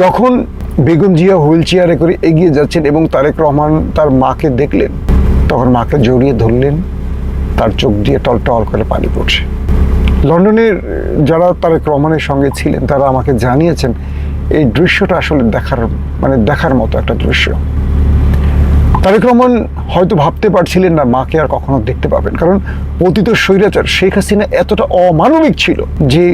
যখন বেগম জিয়া হুইল চেয়ারে করে এগিয়ে যাচ্ছেন এবং তারেক রহমান তার মাকে দেখলেন, তখন মাকে জড়িয়ে ধরলেন, তার চোখ দিয়ে টলটল করে পানি পড়ছে। লন্ডনের যারা তারেক রহমানের সঙ্গে ছিলেন, তারা আমাকে জানিয়েছেন, এই দৃশ্যটা আসলে দেখার মানে দেখার মতো একটা দৃশ্য। তারেক রহমান হয়তো ভাবতে পারছিলেন না, মাকে আর কখনো দেখতে পাবেন। কারণ পতিত স্বৈরাচার শেখ হাসিনা এতটা অমানবিক ছিল যে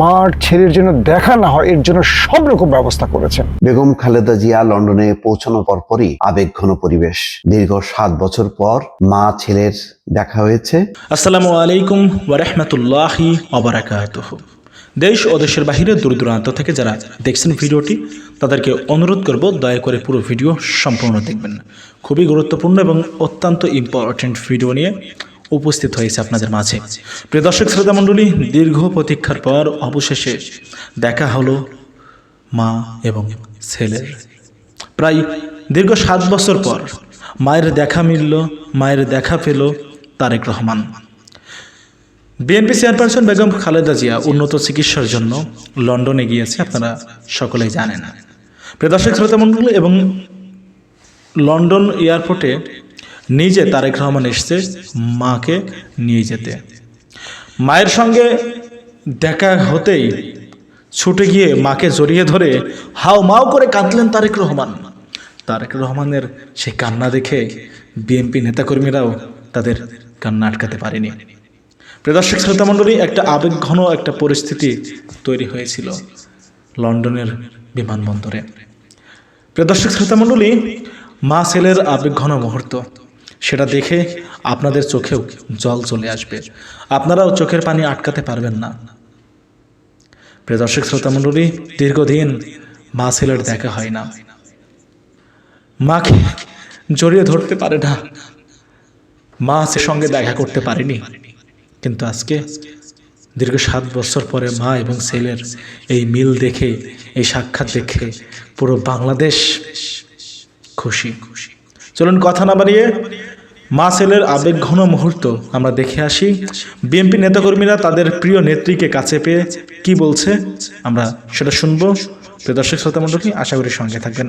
মার ছেলের জন্য দেখা না হয় এর জন্য সব রকম ব্যবস্থা করেছেন। বেগম খালেদা জিয়া লন্ডনে পৌঁছানোর পরপরই আবেগঘন পরিবেশ। দীর্ঘ সাত বছর পর মা ছেলের দেখা হয়েছে। আসসালামু আলাইকুম ওয়ারহমতুল্লাহি অবরাকাতুহ দেশ ও দেশের বাহিরে দূর দূরান্ত থেকে যারা দেখছেন ভিডিওটি তাদেরকে অনুরোধ করব দয়া করে পুরো ভিডিও সম্পূর্ণ দেখবেন। খুবই গুরুত্বপূর্ণ এবং অত্যন্ত ইম্পর্টেন্ট ভিডিও নিয়ে উপস্থিত হয়েছে আপনাদের মাঝে। প্রিয় দর্শক, শ্রোতা মণ্ডলী, দীর্ঘ প্রতীক্ষার পর অবশেষে দেখা হলো মা এবং ছেলের প্রায় দীর্ঘ সাত বছর পর মায়ের দেখা মিলল, মায়ের দেখা পেল তারেক রহমান। বিএনপি চেয়ারপারসন বেগম খালেদা জিয়া উন্নত চিকিৎসার জন্য লন্ডনে গিয়েছে, আপনারা সকলেই জানেন। প্রদর্শক শ্রোতা মণ্ডল, এবং লন্ডন এয়ারপোর্টে নিজে তারেক রহমান এসছে মাকে নিয়ে যেতে। মায়ের সঙ্গে দেখা হতেই ছুটে গিয়ে মাকে জড়িয়ে ধরে হাও মাও করে কাঁদলেন তারেক রহমান। তারেক রহমানের সেই কান্না দেখে বিএনপি নেতাকর্মীরাও তাদের কান্না আটকাতে পারেনি। প্রদর্শক শ্রোতা মণ্ডলী, একটা আবেগঘন একটা পরিস্থিতি তৈরি হয়েছিল লন্ডনের বিমানবন্দরে। প্রদর্শক শ্রোতা মণ্ডলী, মা ছেলের আবেগঘন মুহূর্ত। সেটা দেখে আপনাদের চোখেও জল চলে আসবে। আপনারাও চোখের পানি আটকাতে পারবেন না। প্রিয় দর্শক, শ্রোতা মণ্ডলী, দীর্ঘদিন মা ছেলের দেখা হয় না। মাকে জড়িয়ে ধরতে পারে না। মা সে সঙ্গে দেখা করতে পারেনি। কিন্তু আজকে, দীর্ঘ সাত বছর পরে মা এবং ছেলের এই মিল দেখে, এই সাক্ষাৎ দেখে পুরো বাংলাদেশ খুশি। চলুন কথা না বাড়িয়ে মা ছেলের আবেগঘন মুহূর্ত। আমরা দেখে আসি, বিএনপি নেতাকর্মীরা তাদের প্রিয় নেত্রীকে কাছে পেয়ে কি বলছে? আমরা সেটা শুনব। প্রিয় দর্শক শ্রোতা মণ্ডলী আশা করি সঙ্গে থাকবেন।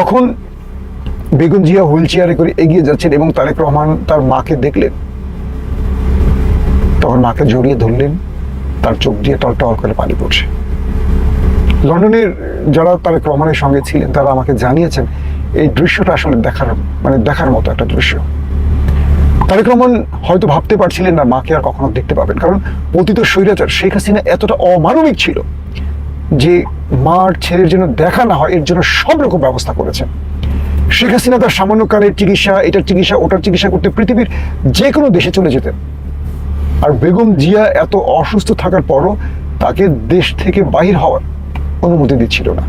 যখন বেগম জিয়া হুইল চেয়ারে করে এগিয়ে যাচ্ছেন এবং তারেক রহমান তার মাকে দেখলেন, তখন মাকে জড়িয়ে ধরলেন, তার চোখ দিয়ে টলটল করে পানি পড়ছে। লন্ডনের যারা তারেক রহমানের সঙ্গে ছিলেন, তারা আমাকে জানিয়েছেন, এই দৃশ্যটা আসলে দেখার মানে দেখার মতো একটা দৃশ্য। তারেক রহমান হয়তো ভাবতে পারছিলেন না, মাকে আর কখনো দেখতে পাবেন। কারণ, পতিত স্বৈরাচার শেখ হাসিনা এতটা অমানবিক ছিল যে মার ছেলের জন্য দেখা না হয়, এর জন্য সব রকম ব্যবস্থা করেছেন শেখ হাসিনা তার সামান্য কালের চিকিৎসা, এটার চিকিৎসা, ওটার চিকিৎসা করতে পৃথিবীর যে কোনো দেশে চলে যেতেন। আর বেগম জিয়া এত অসুস্থ থাকার পরও তাকে দেশ থেকে বাহির হওয়ার অনুমতি দিচ্ছিল না।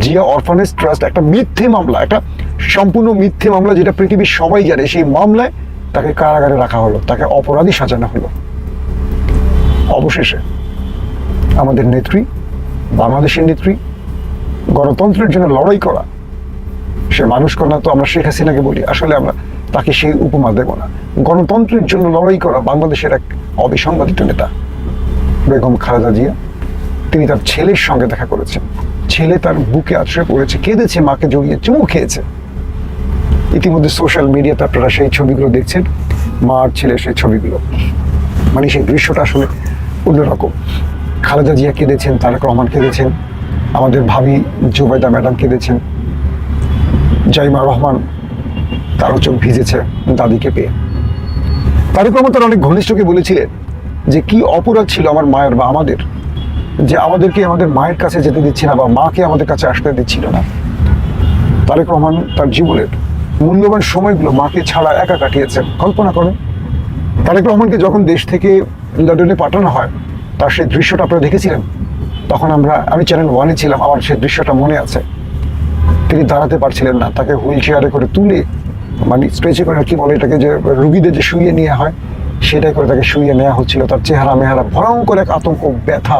জিয়া অরফানেজ ট্রাস্ট একটা মিথ্যে মামলা, একটা সম্পূর্ণ মিথ্যে মামলা যেটা পৃথিবীর সবাই জানে। সেই মামলায় তাকে কারাগারে রাখা হলো, তাকে অপরাধী সাজানো হলো। অবশেষে আমাদের নেত্রী বাংলাদেশের নেত্রী, গণতন্ত্রের জন্য লড়াই করা, সে মানুষ কন্যা তো আমরা শেখ হাসিনাকে বলি, আসলে আমরা তাকে সেই উপমা দেব না। গণতন্ত্রের জন্য লড়াই করা বাংলাদেশের এক অবিসংবাদিত নেতা, বেগম খালেদা জিয়া। তিনি তার ছেলের সঙ্গে দেখা করেছেন। ছেলে তার বুকে আশ্রয় পড়েছে, কেঁদেছে, মাকে জড়িয়ে চুমু খেয়েছে। ইতিমধ্যে সোশ্যাল মিডিয়াতে আপনারা সেই ছবিগুলো দেখছেন মা আর ছেলের সেই ছবিগুলো। মানে সেই দৃশ্যটা আসলে অন্যরকম। খালেদা জিয়া কেঁদেছেন, তারেক রহমান কেঁদেছেন, আমাদের ভাবি জুবাইদা ম্যাডাম কেঁদেছেন, জাইমা রহমান তারও চোখ ভিজেছে দাদিকে পেয়ে। তারেক রহমান তার অনেক ঘনিষ্ঠকে বলেছিলেন যে কি অপরাধ ছিল আমার মায়ের বা আমাদের, যে আমাদেরকে আমাদের মায়ের কাছে যেতে দিচ্ছে না বা মাকে আমাদের কাছে আসতে দিচ্ছিল না। তারেক রহমান তার জীবনের মূল্যবান সময়গুলো মাকে ছাড়া একা কাটিয়েছেন। কল্পনা করেন, তারেক রহমানকে যখন দেশ থেকে লন্ডনে পাঠানো হয় তার সেই দৃশ্যটা আপনারা দেখেছিলেন? তখন আমরা, আমি চ্যানেল ওয়ানে ছিলাম, আমার সেই দৃশ্যটা মনে আছে। তিনি দাঁড়াতে পারছিলেন না, তাকে হুইল চেয়ারে করে তুলে মানে স্ট্রেচে করে কি বলে এটাকে যে রুগীদের যে শুয়ে নিয়ে হয়, সেটাই করে তাকে শুয়ে নেওয়া হচ্ছিল। তার চেহারা মেহারা ভয়ঙ্কর এক আতঙ্ক, ব্যথা,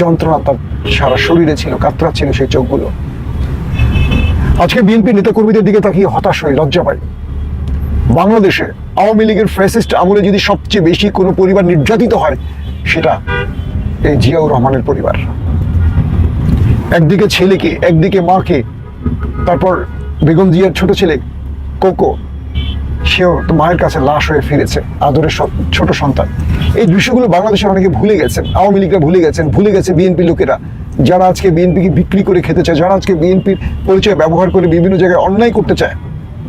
যন্ত্রণা তার সারা শরীরে ছিল কাতরা ছিল সেই চোখগুলো। আজকে বিএনপি নেতাকর্মীদের দিকে তাকিয়ে হতাশ হয়ে লজ্জা পাই। বাংলাদেশে আওয়ামী লীগের ফ্যাসিস্ট আমলে যদি সবচেয়ে বেশি কোনো পরিবার নির্যাতিত হয় সেটা এই জিয়াউর রহমানের পরিবার। একদিকে ছেলেকে, একদিকে মাকে, তারপর বেগম জিয়ার ছোট ছেলে কোকো, সেও মায়ের কাছে লাশ হয়ে ফিরেছে, আদরের ছোট সন্তান। এই দৃশ্যগুলো বাংলাদেশের অনেকে ভুলে গেছেন, আওয়ামী লীগরা ভুলে গেছেন, ভুলে গেছে বিএনপি লোকেরা। যারা আজকে বিএনপিকে বিক্রি করে খেতে চায়, যারা আজকে বিএনপির পরিচয় ব্যবহার করে বিভিন্ন জায়গায় অন্যায় করতে চায়,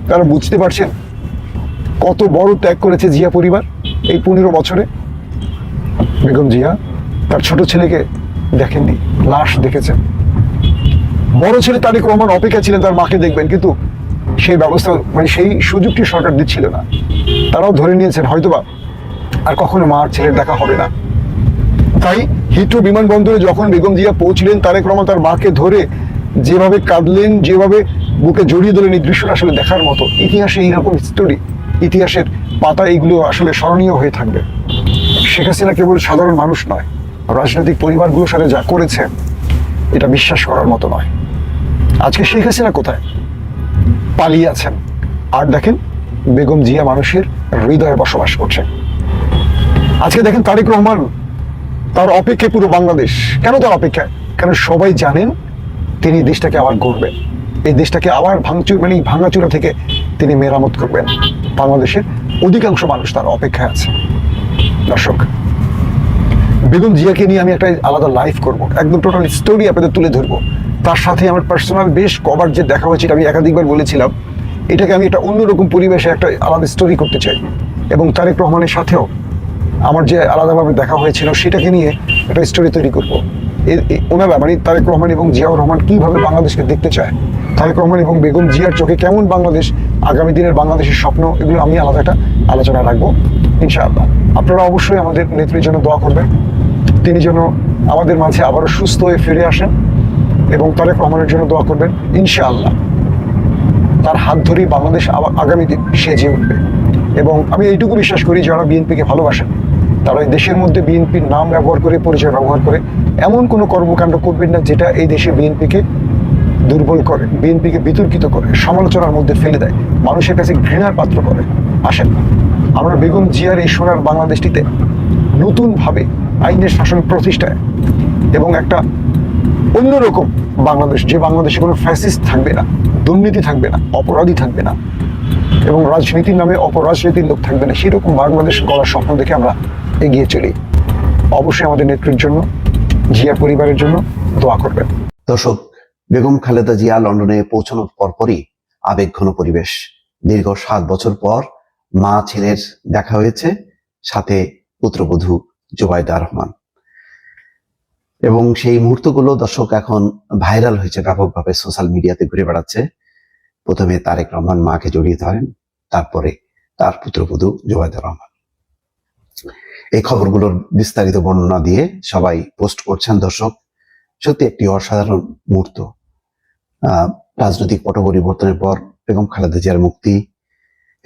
তারা বুঝতে পারছেন কত বড় ত্যাগ করেছে জিয়া পরিবার এই পনেরো বছরে। বেগম জিয়া, তার ছোট ছেলেকে দেখেননি, লাশ দেখেছেন। বড় ছেলে তারেক রহমান অপেক্ষা ছিলেন, তার মাকে দেখবেন, কিন্তু সেই ব্যবস্থা মানে সেই সুযোগটি সরকার দিচ্ছিল না। তারাও ধরে নিয়েছেন, হয়তোবা আর কখনো মা আর ছেলের দেখা হবে না। তাই হিথ্রো বিমানবন্দরে যখন বেগম জিয়া পৌঁছলেন, তারেক রহমান তার মাকে ধরে যেভাবে কাঁদলেন, যেভাবে বুকে জড়িয়ে দিলেন এই দৃশ্যটা আসলে দেখার মতো। ইতিহাসে এইরকম স্টোরি ইতিহাসের পাতা এগুলো আসলে স্মরণীয় হয়ে থাকবে। শেখ হাসিনা কেবল সাধারণ মানুষ নয়, রাজনৈতিক পরিবারগুলোর সাথে যা করেছে এটা বিশ্বাস করার মতো নয়। আজকে শেখ হাসিনা কোথায়? পালিয়ে আছেন। আর দেখেন, বেগম জিয়া মানুষের হৃদয়ে বসবাস করছে। আজকে দেখেন তারেক রহমান, তার অপেক্ষায় পুরো বাংলাদেশ। কেন তার অপেক্ষায়? কেন সবাই জানেন তিনি দেশটাকে আবার গড়বেন। এই দেশটাকে আবার ভাঙচুর মানে ভাঙাচুরা থেকে তিনি মেরামত করবেন। বাংলাদেশের অধিকাংশ মানুষ তার অপেক্ষায় আছে। দর্শক, বেগম জিয়াকে নিয়ে আমি একটা আলাদা লাইভ করব, একদম টোটাল স্টোরি আপনাদের তুলে ধরবো। তার সাথে আমার পার্সোনাল বেশ কভার যে দেখা হয়েছে আমি একাধিকবার বলেছিলাম। এটাকে আমি একটা অন্যরকম পরিবেশে একটা আলাদা স্টোরি করতে চাই। এবং তারেক রহমানের সাথেও আমার যে আলাদাভাবে দেখা হয়েছিল, সেটাকে নিয়ে একটা স্টোরি তৈরি করব। ওনারা মানে তারেক রহমান এবং জিয়াউর রহমান কীভাবে বাংলাদেশকে দেখতে চায়? তারেক রহমান এবং বেগম জিয়ার চোখে কেমন বাংলাদেশ, আগামী দিনের বাংলাদেশের স্বপ্ন, এগুলো আমি আলাদা একটা আলোচনা রাখব। ইনশাআল্লাহ। আপনারা অবশ্যই আমাদের নেত্রীর জন্য দোয়া করবেন। তিনি যেন আমাদের মাঝে আবারও সুস্থ হয়ে ফিরে আসেন এবং তারেক রহমানের জন্য দোয়া করবেন। ইনশাআল্লাহ। তার হাত ধরেই বাংলাদেশ আগামী দিন সেজে উঠবে এবং আমি এইটুকু বিশ্বাস করি, যারা বিএনপিকে ভালোবাসেন, তারা এই দেশের মধ্যে বিএনপির নাম ব্যবহার করে, পরিচয় ব্যবহার করে, এমন কোনো কর্মকাণ্ড করবেন না যেটা এই দেশে বিএনপিকে দুর্বল করে, বিএনপিকে বিতর্কিত করে, সমালোচনার মধ্যে ফেলে দেয়। মানুষের কাছে ঘৃণার পাত্র করে। আসেন না। আমরা বেগম জিয়ার এই সোনার বাংলাদেশটিতে নতুনভাবে আইনের শাসন প্রতিষ্ঠায় এবং একটা অন্যরকম বাংলাদেশ, যে বাংলাদেশে কোনো ফ্যাসিস্ট থাকবে না, দুর্নীতি থাকবে না, অপরাধী থাকবে না, এবং রাজনীতির নামে অপরাজনীতির লোক থাকবে না, সেরকম বাংলাদেশ গড়ার স্বপ্ন দেখে আমরা এগিয়ে চলি। অবশ্যই আমাদের নেত্রীর জন্য জিয়া পরিবারের জন্য দোয়া করবেন। দর্শক, বেগম খালেদা জিয়া লন্ডনে পৌঁছানোর পরপরই আবেগঘন পরিবেশ। দীর্ঘ সাত বছর পর মা ছেলের দেখা হয়েছে, সাথে পুত্রবধূ জুবাইদা রহমান। এবং সেই মুহূর্তগুলো দর্শক এখন ভাইরাল হয়েছে ব্যাপকভাবে সোশ্যাল মিডিয়াতে ঘুরে বেড়াচ্ছে। প্রথমে তারেক রহমান মাকে জড়িয়ে ধরেন, তারপরে তার পুত্রবধূ জুবাইদা রহমান। এই খবরগুলোর বিস্তারিত বর্ণনা দিয়ে সবাই পোস্ট করছেন দর্শক, সত্যি একটি অসাধারণ মুহূর্ত। রাজনৈতিক পট পরিবর্তনের পর বেগম খালেদা জিয়ার মুক্তি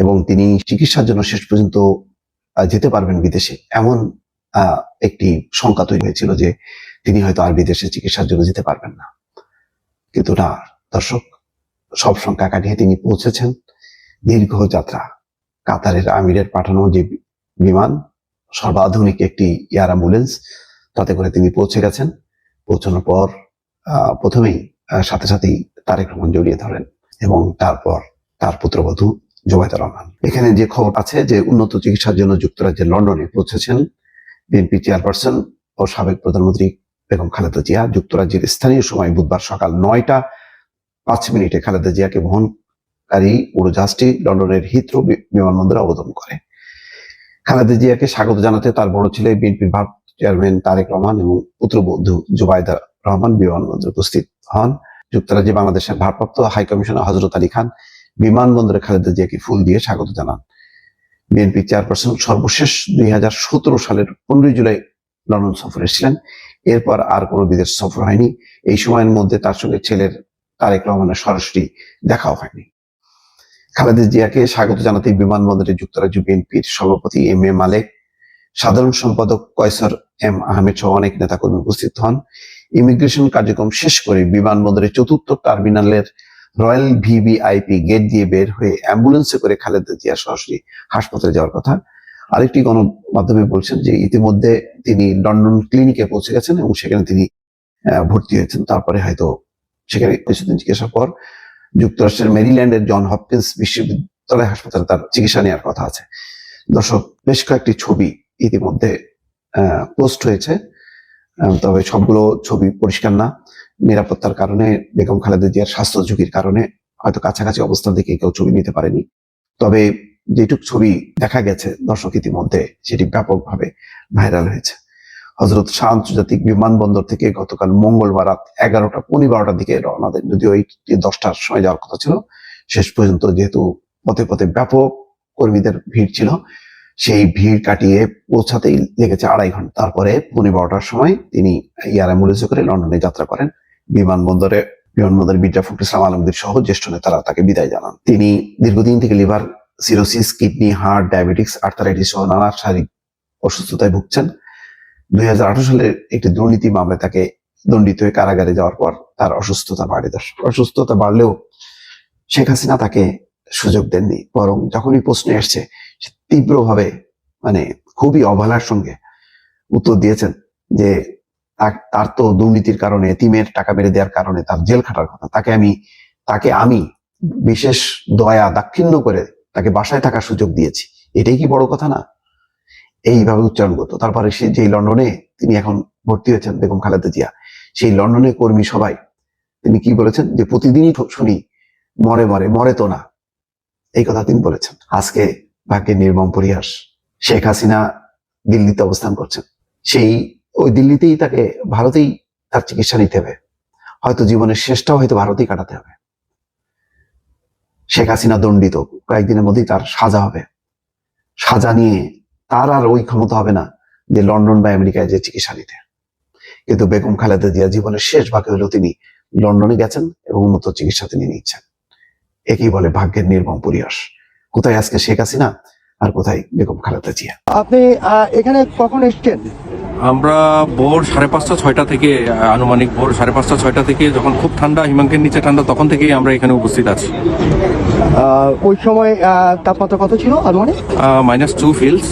এবং তিনি চিকিৎসার জন্য শেষ পর্যন্ত যেতে পারবেন বিদেশে। এমন একটি শঙ্কা তৈরি হয়েছিল যে তিনি হয়তো আর বিদেশে চিকিৎসার জন্য যেতে পারবেন না। কিন্তু না, দর্শক, সব সংখ্যা কাটিয়ে তিনি পৌঁছেছেন দীর্ঘ যাত্রা। কাতারের আমিরের পাঠানো যে বিমান, সর্বাধুনিক একটি এয়ার অ্যাম্বুলেন্স, তাতে করে তিনি পৌঁছে গেছেন। পৌঁছানোর পর প্রথমেই সাথে সাথেই তারেক রহমান জড়িয়ে ধরেন এবং তারপর তার পুত্রবধূ জোবায়দা রহমান। এখানে যে খবর আছে যে উন্নত চিকিৎসার জন্য যুক্তরাজ্যের লন্ডনে পৌঁছেছেন বিএনপি চেয়ারপারসন ও সাবেক প্রধানমন্ত্রী বেগম খালেদা জিয়া। যুক্তরাজ্যের স্থানীয় সময় বুধবার সকাল নয়টা পাঁচ মিনিটে খালেদা জিয়াকে বহনকারী উড়োজাহাজটি লন্ডনের হিথ্রো বিমানবন্দরে অবতরণ করে। খালেদা জিয়াকে স্বাগত জানাতে তার বড় ছেলে বিএনপির ভারত চেয়ারম্যান তারেক রহমান এবং পুত্রবধূ জুবাইদা রহমান বিমানবন্দরে উপস্থিত হন। যুক্তরাজ্যে বাংলাদেশের ভারপ্রাপ্ত হাই কমিশনার হজরত আলী খান বিমানবন্দরে খালেদা জিয়াকে ফুল দিয়ে স্বাগত জানান। বিএনপি চেয়ারপারসন সর্বশেষ দুই সালের পনেরোই জুলাই লন্ডন সফরে এসেছিলেন। এরপর আর কোনো বিদেশ সফর হয়নি। এই সময়ের মধ্যে তার সঙ্গে ছেলের তারেক রহমানের সরাসরি দেখাও হয়নি। খালেদা জিয়াকে স্বাগত জানাতে বিমানবন্দরে যুক্তরাজ্য বিএনপির সভাপতি এম এ মালেক, সাধারণ সম্পাদক কয়সর এম আহমেদ সহ অনেক নেতাকর্মী উপস্থিত হন। ইমিগ্রেশন কার্যক্রম শেষ করে বিমানবন্দরের চতুর্থ টার্মিনালের রয়্যাল ভিভিআইপি গেট দিয়ে বের হয়ে অ্যাম্বুলেন্সে করে খালেদা জিয়া সরাসরি হাসপাতালে যাওয়ার কথা। আরেকটি গণমাধ্যমে বলছেন যে ইতিমধ্যে তিনি লন্ডন ক্লিনিকে পৌঁছে গেছেন এবং সেখানে তিনি ভর্তি হয়েছেন। তারপরে হয়তো সেখানে কিছুদিন চিকিৎসার পর যুক্তরাষ্ট্রের মেরিল্যান্ডের জন হপকিন্স বিশ্ববিদ্যালয় হাসপাতালে তার চিকিৎসা নেওয়ার কথা আছে। দর্শক, বেশ কয়েকটি ছবি ইতিমধ্যে পোস্ট হয়েছে। তবে সবগুলো ছবি পরিষ্কার না। নিরাপত্তার কারণে, বেগম খালেদা জিয়ার স্বাস্থ্য ঝুঁকির কারণে হয়তো কাছাকাছি অবস্থান থেকে কেউ ছবি নিতে পারেনি। তবে যেটুক ছবি দেখা গেছে দর্শক ইতিমধ্যে, সেটি ব্যাপকভাবে ভাইরাল হয়েছে। হজরত শাহ আন্তর্জাতিক বিমানবন্দর থেকে গতকাল মঙ্গলবার রাত এগারোটা, পনেরো বারোটার দিকে রওনা দেন। যদিও এই দশটার সময় যাওয়ার কথা ছিল, শেষ পর্যন্ত যেহেতু পথে পথে ব্যাপক কর্মীদের ভিড় ছিল, সেই ভিড় কাটিয়ে পৌঁছাতেই লেগেছে আড়াই ঘণ্টা। তারপরে পনেরো বারোটার সময় তিনি এয়ার অ্যাম্বুলেন্সে করে লন্ডনে যাত্রা করেন। বিমানবন্দরে বিমানবন্দরে মির্জা ফখরুল ইসলাম আলমগীর সহ জ্যেষ্ঠ নেতারা তাকে বিদায় জানান। তিনি দীর্ঘদিন থেকে liver cirrhosis, kidney, heart, diabetics, arthritis সহ নানা শারীরিক অসুস্থতায় ভুগছেন। দুই সালের একটি দুর্নীতি মামলায় তাকে দণ্ডিত হয়ে কারাগারে যাওয়ার পর তার অসুস্থতা বাড়ে। অসুস্থতা বাড়লেও শেখ হাসিনা তাকে সুযোগ দেননি, বরং যখনই প্রশ্ন এসছে তীব্রভাবে মানে খুবই অবহেলার সঙ্গে উত্তর দিয়েছেন যে তার- তো দুর্নীতির কারণে, তিমের টাকা মেরে দেওয়ার কারণে তার জেল খাটার কথা। তাকে আমি তাকে আমি বিশেষ দয়া, দাক্ষিণ্য করে তাকে বাসায় থাকার সুযোগ দিয়েছি। এটাই কি বড় কথা না? এইভাবে উচ্চারণ করতো। তারপরে সে যে লন্ডনে তিনি এখন ভর্তি হয়েছেন, বেগম খালেদা জিয়া, সেই লন্ডনে কর্মী সবাই, তিনি কি বলেছেন? যে প্রতিদিনই শুনি, মরে মরে মরে তো না। এই কথা তিনি বলেছেন। আজকে ভাগ্যের নির্মম পরিহাস শেখ হাসিনা দিল্লিতে অবস্থান করছেন। সেই ওই দিল্লিতেই তাকে ভারতেই তার চিকিৎসা নিতে হবে। হয়তো জীবনের শেষটাও হয়তো ভারতেই কাটাতে হবে। শেখ হাসিনা দণ্ডিত। কয়েকদিনের মধ্যেই তার সাজা হবে। সাজা নিয়ে তার আর ওই ক্ষমতা হবে না যে লন্ডন বা আমেরিকায় যে চিকিৎসা নিতে। কিন্তু বেগম খালেদা জিয়া জীবনের শেষ ভাগে হলেও তিনি লন্ডনে গেছেন এবং উন্নত চিকিৎসা তিনি নিচ্ছেন। একই বলে ভাগ্যের নির্মম পরিহাস। কোথায় আজকে শেখ হাসিনা আর কোথায় বেগম খালেদা জিয়া? আপনি এখানে কখন এসছেন? আমরা ভোর সাড়ে পাঁচটা ছয়টা থেকে আনুমানিক ভোর সাড়ে পাঁচটা ছয়টা থেকে যখন খুব ঠান্ডা হিমাঙ্কের নিচে ঠান্ডা তখন থেকেই আমরা এখানে উপস্থিত আছি। ওই সময় তাপমাত্রা কত ছিল আনুমানিক? মাইনাস টু ফিলস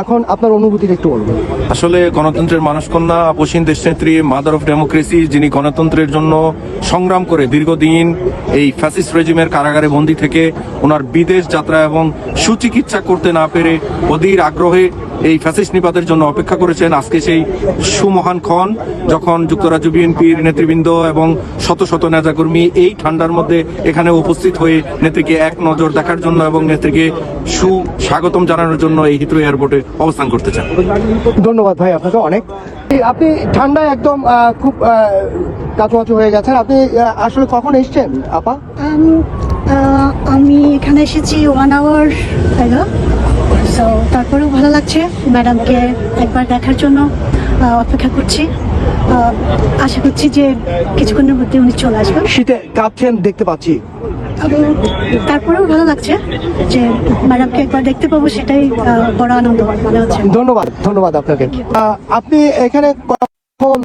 এখন আপনার অনুভূতিটা একটু বলবেন আসলে গণতন্ত্রের মানুষকন্যা আপসীন দেশনেত্রী মাদার অফ ডেমোক্রেসি যিনি গণতন্ত্রের জন্য সংগ্রাম করে দীর্ঘদিন এই ফ্যাসিস্ট রেজিমের কারাগারে বন্দী থেকে ওনার বিদেশ যাত্রা এবং সুচিকিৎসা করতে না পেরে অধীর আগ্রহে এই ফ্যাসিস্ট নিপাতের জন্য অপেক্ষা করেছেন আজকে সেই সুমহান ক্ষণ, যখন যুক্তরাজ্য বিএনপির নেতৃবৃন্দ এবং শত শত নেতাকর্মী এই ঠান্ডার মধ্যে এখানে উপস্থিত হয়ে নেত্রীকে এক নজর দেখার জন্য এবং নেত্রীকে সুস্বাগতম জানানোর জন্য এই হিথ্রো এয়ারপোর্টে অবস্থান করতে চান। ধন্যবাদ ভাই আপনাকে অনেক। আপনি ঠান্ডায় একদম খুব কাছু হয়ে গেছেন। আপনি আসলে কখন এসছেন আপা? Um, আমি এখানে এসেছি ওয়ান আওয়ার আগে সো তারপরেও ভালো লাগছে। ম্যাডামকে একবার দেখার জন্য অপেক্ষা করছি। আশা করছি যে কিছুক্ষণের মধ্যে উনি চলে আসবেন। শীতে কাঁপছেন দেখতে পাচ্ছি। তারপরেও ভালো লাগছে যে ম্যাডামকে একবার দেখতে পাবো, সেটাই বড় আনন্দ মনে হচ্ছে ধন্যবাদ ধন্যবাদ আপনাকে আপনি এখানে কখন?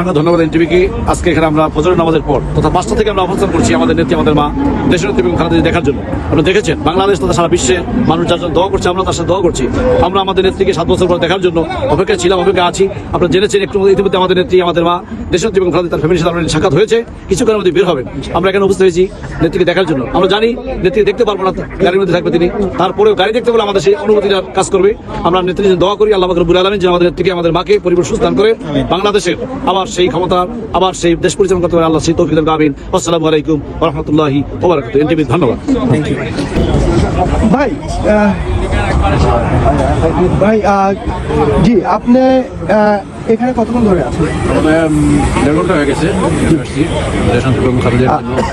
অসংখ্য ধন্যবাদ এনটিভিকে। আজকে এখানে আমরা ফজরের নামাজের পর তথা পাঁচটা থেকে আমরা অবস্থান করছি আমাদের নেত্রী, আমাদের মা দেশের নেত্রী এবং খালেদা দেখার জন্য। আপনারা দেখেছেন, বাংলাদেশ তথা সারা বিশ্বে মানুষ যার জন্য দোয়া করছে, আমরা তার সাথে দোয়া করছি। আমরা আমাদের নেত্রীকে সাত বছর পর দেখার জন্য অপেক্ষা ছিলাম অপেক্ষা আছি। আপনারা জেনেছেন, একটু ইতিমধ্যে আমাদের নেত্রী, আমাদের মা দেশের নেত্রী এবং খালেদা তার ফ্যামিলির সাথে আমাদের সাক্ষাৎ হয়েছে। কিছুক্ষণের মধ্যে বের হবেন। আমরা এখানে উপস্থিত হয়েছি নেত্রীকে দেখার জন্য। আমরা জানি নেত্রী দেখতে পারব না, গাড়ির মধ্যে থাকবে তিনি। তারপরেও গাড়ি দেখতে বলে আমাদের সেই অনুমতিটা কাজ করবে। আমরা জন্য দোয়া করি, আল্লাহ রবুল যে আমাদের নেত্রীকে, আমাদের মাকে পরিবার সুস্থান করে বাংলাদেশের আবার সেই ক্ষমতা, আবার সেই দেশ পরিচালনা করতে পারে আল্লাহ, সেই তৌফিক আমিন। আসসালামু আলাইকুম রহমতুল্লাহি ওবরাকাত এনটিভি ধন্যবাদ। ভাই ভাই জি আপনি এখানে কতক্ষণ ধরে আছেন? দেড় ঘণ্টা হয়ে গেছে ইউনিভার্সিটি দেশান্ত এবং খালেদের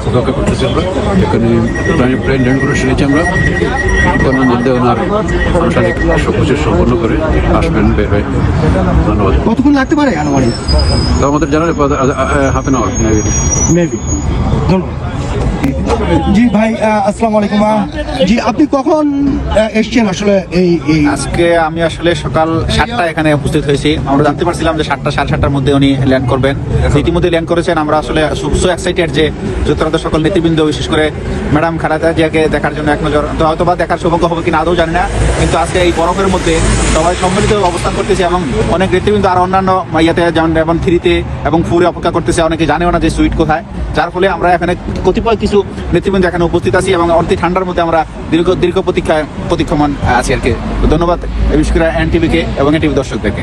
অপেক্ষা করতেছি আমরা। এখানে প্রায় শুনেছি আমরা। কিছুক্ষণের ওনার আনুষ্ঠানিক সবকিছু সম্পন্ন করে আসবেন বের হয়ে। ধন্যবাদ। কতক্ষণ লাগতে পারে আনুমানিক? আমাদের জানালে হাফ এন আওয়ার মেবি ধন্যবাদ। জি, ভাই আসসালামু আলাইকুম জি, আপনি কখন আসলে এই আজকে আমি আসলে সকাল সাতটা এখানে উপস্থিত হয়েছি। আমরা জানতে পারছিলাম যে সাতটা, সাড়ে সাতটার মধ্যে উনি ল্যান্ড করবেন। ইতিমধ্যে ল্যান্ড করেছেন। আমরা আসলে সো এক্সাইটেড যে যুক্তরাজ্য সকল নেতৃবৃন্দ, বিশেষ করে ম্যাডাম জিয়াকে দেখার জন্য এক নজর, তো হয়তো বা দেখার সৌভাগ্য হবে কিনা আদৌ জানি না। কিন্তু আজকে এই বরফের মধ্যে সবাই সম্মিলিত অবস্থান করতেছে এবং অনেক নেতৃবৃন্দ আর অন্যান্য ইয়েতে যেমন যেমন থ্রিতে এবং ফোরে অপেক্ষা করতেছে, অনেকে জানেও না যে সুইট কোথায়। যার ফলে আমরা এখানে কতিপয় কিছু নেতৃবৃন্দ এখানে উপস্থিত আছি এবং অতি ঠান্ডার মধ্যে আমরা দীর্ঘ দীর্ঘ প্রতীক্ষায় প্রতীক্ষমান আছি আর কি। ধন্যবাদ বিশেষ করে এন টিভিকে এবং এন টিভি দর্শকদেরকে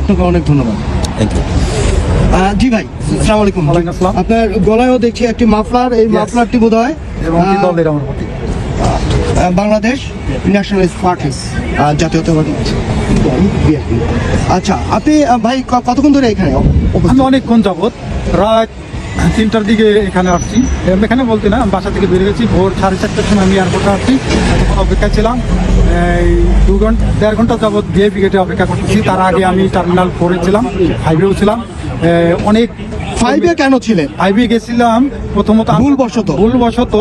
আপনাকে অনেক ধন্যবাদ। জি ভাই আসসালামু আলাইকুম। আপনার গলায়ও দেখছি একটি মাফলার এই মাফলারটি বোধ হয় বাংলাদেশ ন্যাশনালিস্ট পার্টি জাতীয়তাবাদী আচ্ছা আপনি ভাই কতক্ষণ ধরে এখানে আমি অনেকক্ষণ যাবৎ রাত তিনটার দিকে এখানে আসছি। এখানে বলতে না বাসা থেকে বেরিয়ে গেছি ভোর সাড়ে চারটার সময় আমি এয়ারপোর্টে আসছি। অপেক্ষা ছিলাম। এই দু ঘণ্টা দেড় ঘণ্টা যাবৎ ভিআইপি গেটে অপেক্ষা করতেছি। তার আগে আমি টার্মিনাল ফোরে ছিলাম ফাইভেও ছিলাম। অনেক ফাইভে কেন ছিলেন ফাইভে গেছিলাম প্রথমত ভুলবশত। ভুলবশত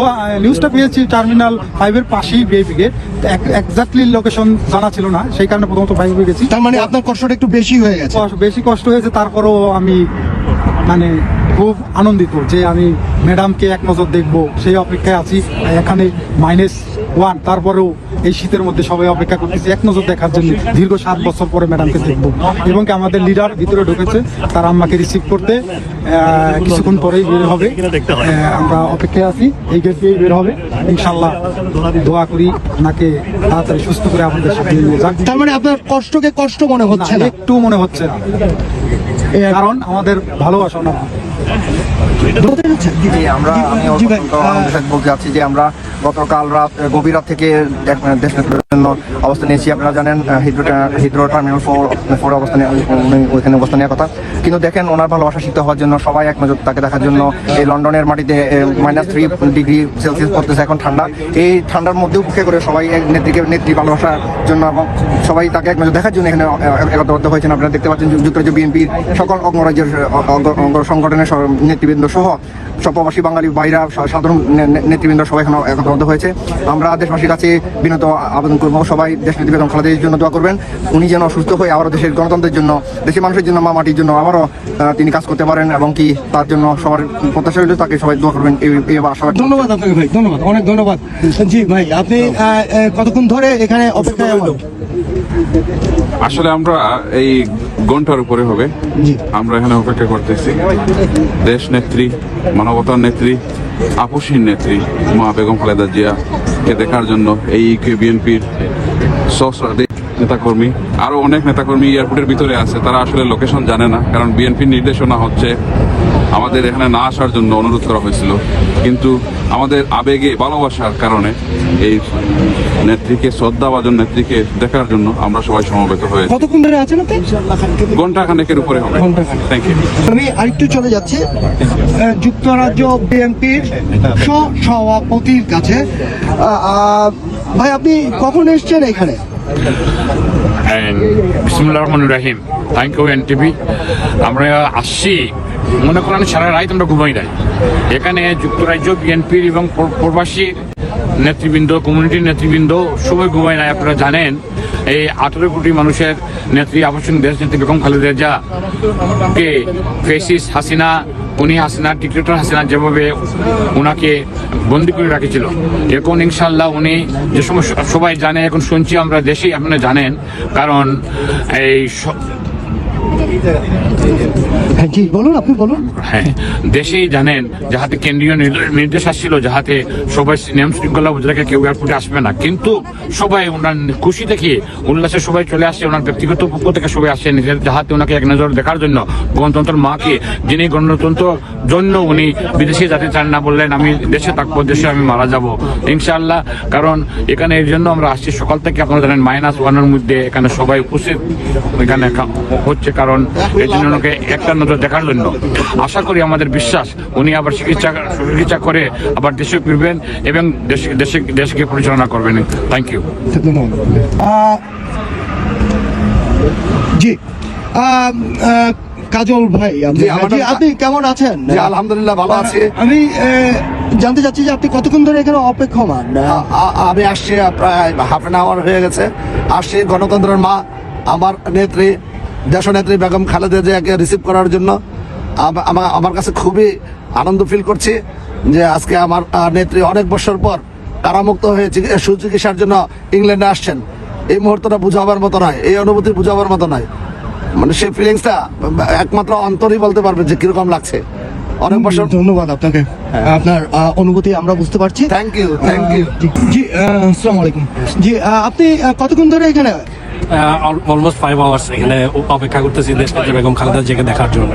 নিউজটা পেয়েছি টার্মিনাল ফাইভের পাশেই ভিআইপি গেট এক্স্যাক্টলি লোকেশন জানা ছিল না সেই কারণে প্রথমত ফাইভে গেছি। তার মানে আপনার কষ্টটা একটু বেশি হয়ে গেছে। বেশি কষ্ট হয়েছে তারপরও আমি মানে খুব আনন্দিত যে আমি ম্যাডামকে এক নজর দেখব সেই অপেক্ষায় আছি। এখানে মাইনাস ওয়ান তারপরেও এই শীতের মধ্যে সবাই অপেক্ষা করতেছি এক নজর দেখার জন্য। দীর্ঘ সাত বছর পরে ম্যাডামকে দেখব। এবং আমাদের লিডার ভিতরে ঢুকেছে তার আম্মাকে রিসিভ করতে কিছুক্ষণ পরেই বের হবে। আমরা অপেক্ষায় আছি এই গেট দিয়েই বের হবে। ইনশাল্লাহ দোয়া করি ওনাকে তাড়াতাড়ি সুস্থ করে আমাদের সাথে নিয়ে যাক। তার মানে আপনার কষ্টকে কষ্ট মনে হচ্ছে একটু মনে হচ্ছে না। কারণ আমাদের ভালোবাসা না? আমরা আমি বলতে চাচ্ছি যে আমরা গতকাল রাত গভীর রাত থেকে অবস্থান নিয়েছি। আপনারা জানেন Heathrow Heathrow terminal four four অবস্থান উনি ওইখানে অবস্থান নেওয়ার কথা। কিন্তু দেখেন, ওনার ভালোবাসা শিখতে হওয়ার জন্য সবাই এক তাকে দেখার জন্য। এই লন্ডনের মাটিতে মাইনাস থ্রি ডিগ্রি সেলসিয়াস পড়তেছে এখন ঠান্ডা। এই ঠান্ডার মধ্যেও উপেক্ষা করে সবাই এক নেত্রীকে নেত্রী ভালোবাসার জন্য সবাই তাকে এক দেখার জন্য এখানে একত্রবদ্ধ হয়েছেন। আপনারা দেখতে পাচ্ছেন যুক্তরাজ্য বিএনপির সকল অঙ্গরাজ্যের অঙ্গ- সংগঠনের নেতৃবৃন্দ সহ সব প্রবাসী বাঙালি বাইরা সাধারণ নেতৃবৃন্দ সবাই এখানে একত্রবদ্ধ হয়েছে। আমরা দেশবাসীর কাছে বিনত আবেদন করব। সবাই দেশ নেত্রী বেগম খালেদার জন্য দোয়া করবেন। উনি যেন সুস্থ হয়ে আবারও দেশের গণতন্ত্রের জন্য দেশের মানুষের জন্য মা মাটির জন্য আবারও তিনি কাজ করতে পারেন এবং কি তার জন্য সবার প্রত্যাশা রইল তাকে সবাই দোয়া করবেন। এই এই আশা। ধন্যবাদ আপনাকে ভাই ধন্যবাদ অনেক ধন্যবাদ। জি ভাই আপনি কতক্ষণ ধরে এখানে অপেক্ষায়? আসলে আমরা এই ঘণ্টার উপরে হবে। জি। আমরা এখানে অপেক্ষা করতেছি। দেশ নেত্রী মানবতার নেত্রী আপসীন নেত্রী মা বেগম খালেদা জিয়া দেখার জন্য এই বিএনপির সহস্রাধিক নেতাকর্মী, আরও অনেক নেতাকর্মী এয়ারপোর্টের ভিতরে আছে, তারা আসলে লোকেশন জানে না, কারণ বিএনপির নির্দেশনা হচ্ছে আমাদের এখানে না আসার জন্য অনুরোধ করা হয়েছিল। কিন্তু আমাদের আবেগে ভালোবাসার কারণে এই নেত্রীকে শ্রদ্ধাভাজন নেত্রীকে দেখার জন্য আমরা সবাই সমবেত হয়েছি। কতক্ষণ ধরে আছেন আপনি? ঘণ্টা খানেকের উপরে হবে। থ্যাংক ইউ আমি আরেকটু চলে যাচ্ছি। যুক্তরাজ্য বিএনপির সভাপতির কাছে। ভাই আপনি কখন এসছেন এখানে? বিসমুল্লাহ রহমান রাহিম থ্যাংক ইউ এনটিভি আমরা আসছি। মনে করেন সারা রাত আমরা ঘুমাই নাই। এখানে যুক্তরাজ্য বিএনপির এবং প্র- প্রবাসী নেতৃবৃন্দ কমিউনিটির নেতৃবৃন্দ, সবাই ঘুমাই নাই, আপনারা জানেন। এই আঠারো কোটি মানুষের নেত্রী আবাসন দেশ নেত্রী বেগম খালেদা জিয়া কে ফেসিস হাসিনা, উনি হাসিনা ডিক্টেটর হাসিনা যেভাবে ওনাকে বন্দি করে রাখেছিল। এখন ইনশাল্লাহ উনি যে সময় সবাই জানে, এখন শুনছি আমরা দেশেই আপনারা জানেন, কারণ এই হ্যাঁ বলুন, আপনি বলুন। হ্যাঁ দেশেই জানেন, যাহাতে কেন্দ্রীয় নির- নির্দেশ যাহাতে সবাই শৃঙ্খলা আসবে না। কিন্তু সবাই ওনার খুশি উল্লাসে সবাই চলে আসছে ওনার ব্যক্তিগত পক্ষ থেকে সবাই আসছে নিজের যাহাতে ওনাকে এক নজর দেখার জন্য। গণতন্ত্রের মাকে, যিনি গণতন্ত্র জন্য উনি বিদেশে যেতে চান না বললেন, আমি দেশে থাকব, দেশে আমি মারা যাব। ইনশাআল্লাহ, কারণ এখানে এর জন্য আমরা আসছি সকাল থেকে, আপনারা জানেন মাইনাস ওয়ানের মধ্যে এখানে সবাই উপস্থিত। এখানে হচ্ছে কারণ এই জন্য ওনাকে একটা নজর দেখার জন্য। আশা করি আমাদের বিশ্বাস উনি আবার চিকিৎসা চিকিৎসা করে আবার দেশে ফিরবেন এবং দেশে দেশে দেশকে পরিচালনা করবেন। থ্যাংক ইউ জি। কাজল ভাই আপনি কেমন আছেন? আলহামদুলিল্লাহ ভালো আছে। আমি জানতে চাচ্ছি যে আপনি কতক্ষণ ধরে এখানে অপেক্ষমান? আমি আসছি প্রায় হাফ এন আওয়ার হয়ে গেছে। আসছি গণতন্ত্রের মা আমার নেত্রী দেশনেত্রী বেগম খালেদা জিয়াকে রিসিভ করার জন্য আম- আমার কাছে খুবই আনন্দ ফিল করছি যে আজকে আমার নেত্রী অনেক বছর পর কারামুক্ত হয়ে চিকি- সুচিকিৎসার জন্য ইংল্যান্ডে আসছেন। এই মুহূর্তটা বুঝাবার মতো নয় এই অনুভূতি বুঝাবার মতো নয়। মানে সেই ফিলিংসটা একমাত্র অন্তরই বলতে পারবে যে কীরকম লাগছে। অনেক বছর ধন্যবাদ আপনাকে। আপনার অনুভূতি আমরা বুঝতে পারছি। থ্যাংক ইউ থ্যাংক ইউ জি আসসালামু আলাইকুম। জি আপনি কতক্ষণ ধরে এখানে? অলমোস্ট ফাইভ আওয়ার্স এখানে অপেক্ষা করতেছি দেশ নেত্রী বেগম খালেদা জিয়াকে দেখার জন্য।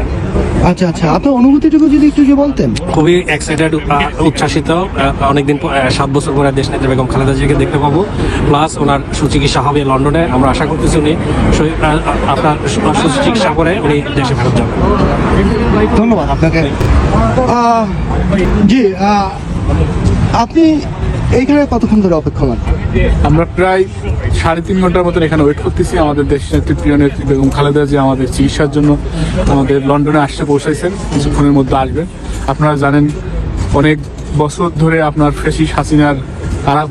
আচ্ছা আচ্ছা আপনার অনুভূতিটুকু যদি একটু যে বলতেন। খুবই এক্সাইটেড উচ্ছ্বাসিত অনেকদিন পর- সাত বছর পরে দেশ নেত্রী বেগম খালেদা জিয়াকে দেখতে পাবো। প্লাস ওনার সুচিকিৎসা হবে লন্ডনে আমরা আশা করতেছি উনি আপনার সুচিকিৎসা করে উনি দেশে ফেরত যাবেন। ধন্যবাদ আপনাকে। জি আপনি এইখানে কতক্ষণ ধরে অপেক্ষমান? আমরা প্রায় সাড়ে তিন ঘণ্টার মতন এখানে ওয়েট করতেছি। আমাদের দেশ নেত্রী প্রিয় নেত্রী বেগম খালেদা যে আমাদের চিকিৎসার জন্য আমাদের লন্ডনে আসতে পৌঁছাইছেন কিছুক্ষণের মধ্যে আসবেন। আপনারা জানেন, অনেক বছর ধরে আপনার ফেসিস হাসিনার কারা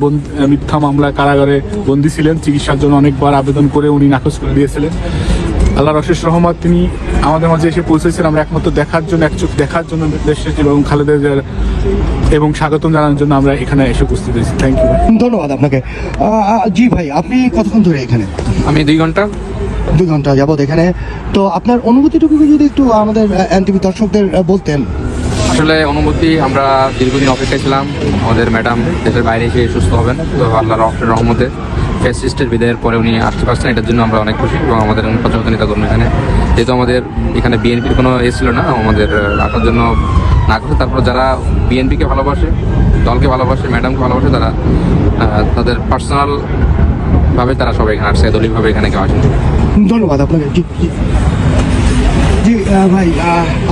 মিথ্যা মামলা কারাগারে বন্দী ছিলেন। চিকিৎসার জন্য অনেকবার আবেদন করে উনি নাকচ করে দিয়েছিলেন। আল্লাহর অশেষ রহমত তিনি আমাদের মাঝে এসে পৌঁছেছেন। আমরা একমাত্র দেখার জন্য এক চোখ দেখার জন্য দেশ বেগম খালেদা এবং স্বাগতম জানানোর জন্য আমরা এখানে এসে উপস্থিত হয়েছি। থ্যাংক ইউ ধন্যবাদ আপনাকে। জি ভাই আপনি কতক্ষণ ধরে এখানে? আমি দুই ঘণ্টা। দুই ঘণ্টা যাবত এখানে। তো আপনার অনুভূতিটুকু যদি একটু আমাদের এনটিভি দর্শকদের বলতেন। আসলে অনুমতি আমরা দীর্ঘদিন অপেক্ষায় ছিলাম। আমাদের ম্যাডাম দেশের বাইরে এসে সুস্থ হবেন। তো আল্লাহর রহমতে। ফ্যাসিস্টের বিদায়ের পরে উনি আসতে পারছেন এটার জন্য আমরা অনেক খুশি এবং আমাদের পঞ্চমত নেতা কর্মী এখানে। যেহেতু আমাদের এখানে বিএনপির কোনো এ ছিল না আমাদের আসার জন্য না করে তারপর যারা বিএনপিকে ভালোবাসে দলকে ভালোবাসে ম্যাডামকে ভালোবাসে তারা তাদের পার্সোনাল ভাবে তারা সবাই এখানে আসছে দলীয়ভাবে এখানে কেউ আসেন। ধন্যবাদ আপনাকে। জি ভাই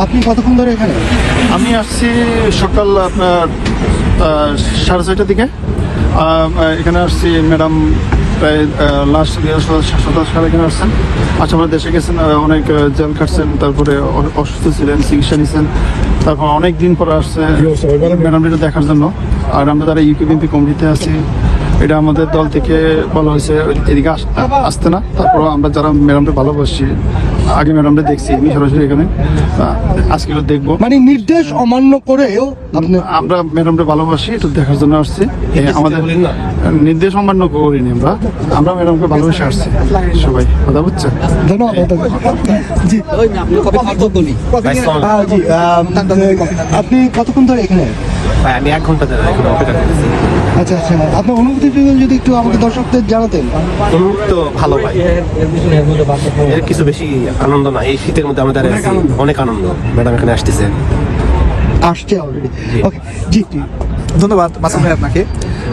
আপনি কতক্ষণ ধরে এখানে? আমি আসছি সকাল আপনার সাড়ে ছয়টার দিকে। এখানে আসছি ম্যাডাম প্রায় লাস্ট দিয়ে হাজার সারা সালে এখানে আসছেন আচ্ছা আমরা দেশে গেছেন অনেক জেল কাটছেন তারপরে অসুস্থ ছিলেন চিকিৎসা নিয়েছেন তারপর অনেক দিন পরে আসছে ম্যাডামটা দেখার জন্য। আর আমরা তারা ইউকে বিএনপি কমিটিতে আছি। এটা আমাদের দল থেকে বলা হয়েছে এদিকে আস- আসতে না। তারপর আমরা যারা ম্যাডামকে ভালোবাসি আগে ম্যাডামটা দেখছি আমি সরাসরি এখানে আজকে দেখব। মানে নির্দেশ অমান্য করেও আপনি আমরা ম্যাডামটা ভালোবাসি একটু দেখার জন্য আসছি। আমাদের নির্দেশ অমান্য করিনি আমরা। আমরা ম্যাডামকে ভালোবেসে আসছি। সবাই কথা আহ, আপনি কতক্ষণ ধরে এখানে? আমি এক ঘণ্টা ধরে এখানে অপেক্ষা করতেছি। আচ্ছা আচ্ছা আপনার অনুভূতি যদি একটু আমাকে দর্শকদের জানাতেন। তো ভালো ভাই। এর কিছু বেশি আনন্দ না। এই শীতের মধ্যে আমাদের অনেক আনন্দ। ম্যাডাম এখানে আসতেছে। আসছে অলরেডি ওকে জি জি। ধন্যবাদ মাসুম ভাই আপনাকে।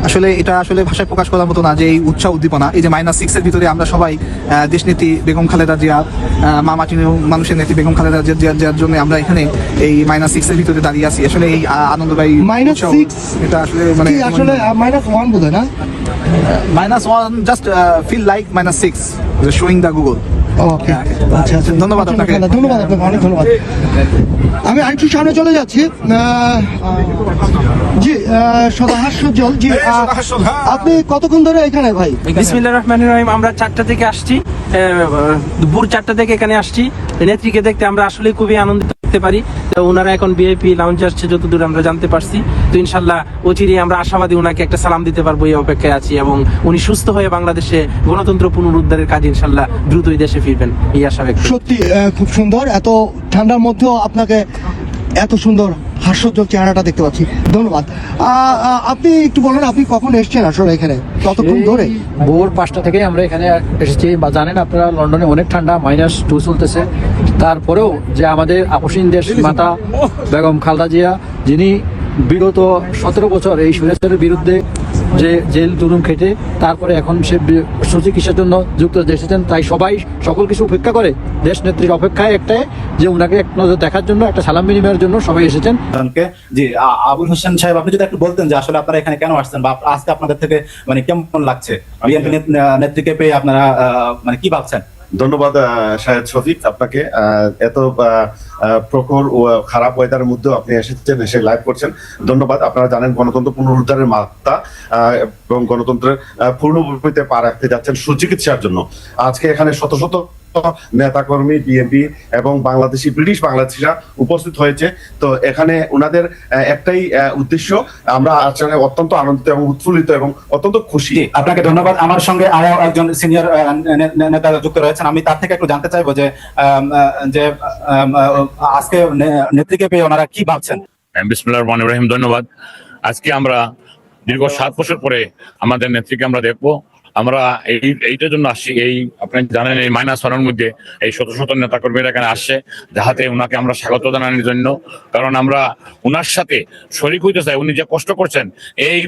আসলে এটা আসলে ভাষায় প্রকাশ করার মতো না যে এই উৎসাহ উদ্দীপনা এই যে মাইনাস সিক্স এর ভিতরে আমরা সবাই আহ, দেশনেত্রী বেগম খালেদা জিয়া মা মাটির মানুষের নেত্রী বেগম খালেদা জিয়া জিয়া- জিয়ার জন্য আমরা এখানে এই মাইনাস সিক্স এর ভিতরে দাঁড়িয়ে আছি। আসলে এই আনন্দবাই Minus উৎসাহ, six? এটা আসলে মানে আসলে মাইনাস ওয়ান বোধ না? Minus one just feel like minus six showing the Google okay. আচ্ছা আচ্ছা ধন্যবাদ আপনাকে। ধন্যবাদ আপনাকে অনেক ধন্যবাদ। আমি আরেকটু সামনে চলে যাচ্ছি। জি সদাহাস্যজল জি আপনি কতক্ষণ ধরে এখানে ভাই? বিসমিল্লাহির রহমানির রহিম আমরা চারটা থেকে আসছি আহ, ভোর চারটা থেকে এখানে আসছি। নেত্রীকে দেখতে আমরা আসলে খুবই আনন্দিত। দেখতে পারি। ওনারা এখন বিআইপি লাউঞ্জ আসছে, যতদূর আমরা জানতে পারছি। তো ইনশাল্লাহ অচিরেই আমরা আশাবাদী ওনাকে একটা সালাম দিতে পারব এই অপেক্ষায় আছি এবং উনি সুস্থ হয়ে বাংলাদেশে গণতন্ত্র পুনরুদ্ধারের কাজ ইনশাল্লাহ দ্রুতই দেশে ফিরবেন, এই আশা সত্যি খুব সুন্দর। এত ঠান্ডার মধ্যেও আপনাকে এত সুন্দর হাস্যজ্জ্বল চেহারাটা দেখতে পাচ্ছি। ধন্যবাদ। আপনি একটু বলেন আপনি কখন এসছেন আসলে এখানে? ততক্ষণ ধরে? ভোর পাঁচটা থেকে আমরা এখানে এসেছি বা জানেন আপনারা লন্ডনে অনেক ঠান্ডা মাইনাস টু চলতেছে। তারপরেও যে আমাদের আপসীন দেশ মাতা বেগম খালদা জিয়া যিনি বিগত সতেরো বছর এই সুরেশের বিরুদ্ধে যে জেল দুরুম খেটে তারপরে এখন সে সুচিকিৎসার জন্য যুক্তরাজ্যে এসেছেন। তাই সবাই সকল কিছু উপেক্ষা করে। দেশ নেত্রীর অপেক্ষায় একটাই যে ওনাকে এক নজর দেখার জন্য একটা সালাম বিনিময়ের জন্য সবাই এসেছেন। জি আ- আবুল হোসেন সাহেব আপনি যদি একটু বলতেন যে আসলে আপনারা এখানে কেন আসছেন বা আজকে আপনাদের থেকে মানে কেমন লাগছে? বিএনপি নেত্রীকে পেয়ে আপনারা আহ, মানে কি ভাবছেন? ধন্যবাদ শাহেদ শফিক, আপনাকে। এত প্রখর ও খারাপ ওয়েদারের মধ্যেও আপনি এসেছেন, এসে লাইভ করছেন। ধন্যবাদ, আপনারা জানেন গণতন্ত্র পুনরুদ্ধারের মাত্রা এবং গণতন্ত্রের পূর্ণভূমিতে পা রাখতে যাচ্ছেন সুচিকিৎসার জন্য। আজকে এখানে শত শত নেতাকর্মী বিএনপি এবং বাংলাদেশি ব্রিটিশ বাংলাদেশিরা উপস্থিত হয়েছে। তো এখানে ওনাদের আহ, একটাই আহ, উদ্দেশ্য আমরা আসলে অত্যন্ত আনন্দিত এবং উৎফুল্লিত এবং অত্যন্ত খুশি। আপনাকে ধন্যবাদ। আমার সঙ্গে আরও একজন সিনিয়র নেতা যুক্ত রয়েছেন। আমি তার থেকে একটু জানতে চাইব যে আহ, যে আহ, আজকে নেত্রীকে পেয়ে ওনারা কি ভাবছেন? বিসমুল্লাহ রহমান ইব্রাহিম ধন্যবাদ। আজকে আমরা দীর্ঘ সাত বছর পরে আমাদের নেত্রীকে আমরা দেখব। আমরা এই, এইটার জন্য আসছি, এই আপনি জানেন এই মাইনাস ওয়ানের মধ্যে এই শত শত নেতাকর্মীরা এখানে আসছে, যাহাতে ওনাকে আমরা স্বাগত জানানোর জন্য। কারণ আমরা উনার সাথে শরিক হইতে চাই, উনি যে কষ্ট করছেন, এই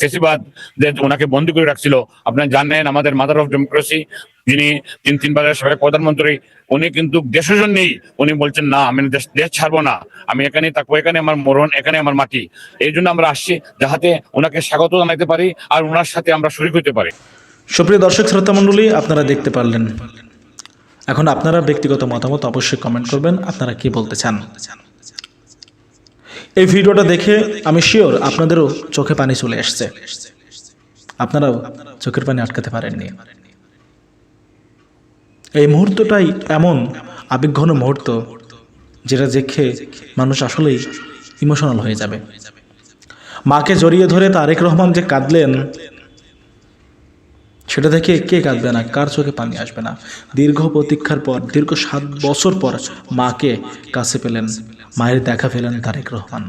ফেসিবাদ যে ওনাকে বন্দি করে রাখছিল, আপনি জানেন আমাদের মাদার অফ ডেমোক্রেসি যিনি তিন তিনবারের সাবেক প্রধানমন্ত্রী, উনি কিন্তু দেশের জন্যই উনি বলছেন, না, আমি দেশ দেশ ছাড়বো না। আমি এখানে থাকব এখানে আমার মরণ এখানে আমার মাটি। এই জন্য আমরা আসছি যাহাতে ওনাকে স্বাগত জানাতে পারি আর ওনার সাথে আমরা শরিক হতে পারি। সুপ্রিয় দর্শক, শ্রোতা মণ্ডলী, আপনারা দেখতে পারলেন। এখন আপনারা ব্যক্তিগত মতামত অবশ্যই কমেন্ট করবেন। আপনারা কি বলতে চান? এই ভিডিওটা দেখে আমি শিওর আপনাদেরও চোখে পানি চলে আসছে আপনারাও চোখের পানি আটকাতে পারেননি। এই মুহূর্তটাই এমন আবেগঘন মুহূর্ত যেটা দেখে মানুষ আসলেই ইমোশনাল হয়ে যাবে। মাকে জড়িয়ে ধরে তারেক রহমান যে কাঁদলেন, সেটা দেখে কে কাঁদবে না, কার চোখে পানি আসবে না। দীর্ঘ প্রতীক্ষার পর, দীর্ঘ সাত বছর পর মাকে কাছে পেলেন, মায়ের দেখা পেলেন তারেক রহমান।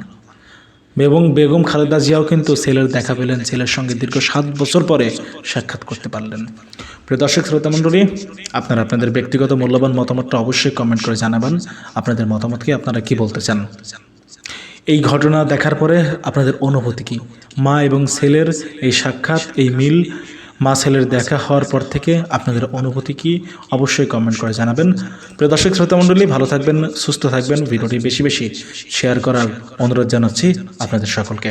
এবং বেগম খালেদা জিয়াও কিন্তু ছেলের দেখা পেলেন। ছেলের সঙ্গে দীর্ঘ সাত বছর পরে সাক্ষাৎ করতে পারলেন। প্রিয় দর্শক, শ্রোতা মণ্ডলী, আপনারা আপনাদের ব্যক্তিগত মূল্যবান মতামতটা অবশ্যই কমেন্ট করে জানাবেন। আপনাদের মতামতকে আপনারা কি বলতে চান? এই ঘটনা দেখার পরে আপনাদের অনুভূতি কি? মা এবং ছেলের এই সাক্ষাৎ, এই মিল মা ছেলের দেখা হওয়ার পর থেকে আপনাদের অনুভূতি কি? অবশ্যই কমেন্ট করে জানাবেন। প্রিয় দর্শক শ্রোতামণ্ডলী ভালো থাকবেন, সুস্থ থাকবেন। ভিডিওটি বেশি বেশি শেয়ার করার অনুরোধ জানাচ্ছি আপনাদের সকলকে।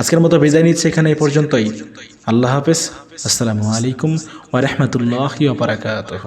আজকের মতো বিদায় নিচ্ছে এখানে এই পর্যন্তই। আল্লাহ হাফেজ। আসসালামু আলাইকুম ওয়া বারাকাতুহু।